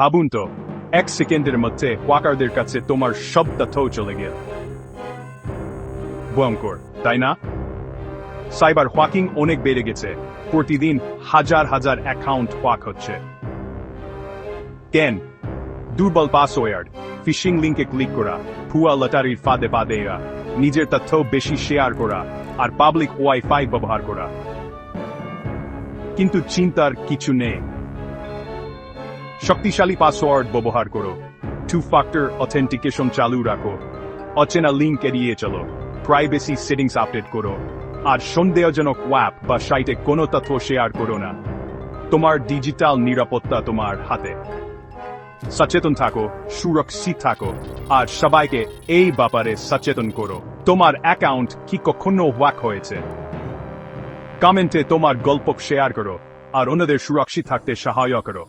ভাবুন তো, এক সেকেন্ডের মধ্যে ওয়াকারদের কাছে তোমার সব তথ্য চলে গেল। ভয়ঙ্কর, তাই না? সাইবার হ্যাকিং অনেক বেড়ে গেছে। প্রতিদিন হাজার হাজার অ্যাকাউন্ট হ্যাক হচ্ছে। কেন? দুর্বল পাসওয়ার্ড, ফিশিং লিঙ্কে ক্লিক করা, ভুয়া লটারির ফাঁদে পা দেয়া নিজের তথ্য বেশি শেয়ার করা, আর পাবলিক ওয়াইফাই ব্যবহার করা। কিন্তু চিন্তার কিছু নেই। শক্তিশালী পাসওয়ার্ড ব্যবহার করো। টু ফ্যাক্টর অথেন্টিকেশন চালু রাখো। অচেনা লিঙ্ক এড়িয়ে চলো। প্রাইভেসি সেটিংস আপডেট করো। আর সন্দেহজনক ওয়াপ বা সাইটে কোনো তথ্য শেয়ার করো না। তোমার ডিজিটাল নিরাপত্তা তোমার হাতে। সচেতন থাকো, সুরক্ষিত থাকো, আর সবাইকে এই ব্যাপারে সচেতন করো। তোমার অ্যাকাউন্ট কি কখনো ওয়াক হয়েছে? কমেন্টে তোমার গল্প শেয়ার করো, আর অন্যদের সুরক্ষিত থাকতে সহায় করো।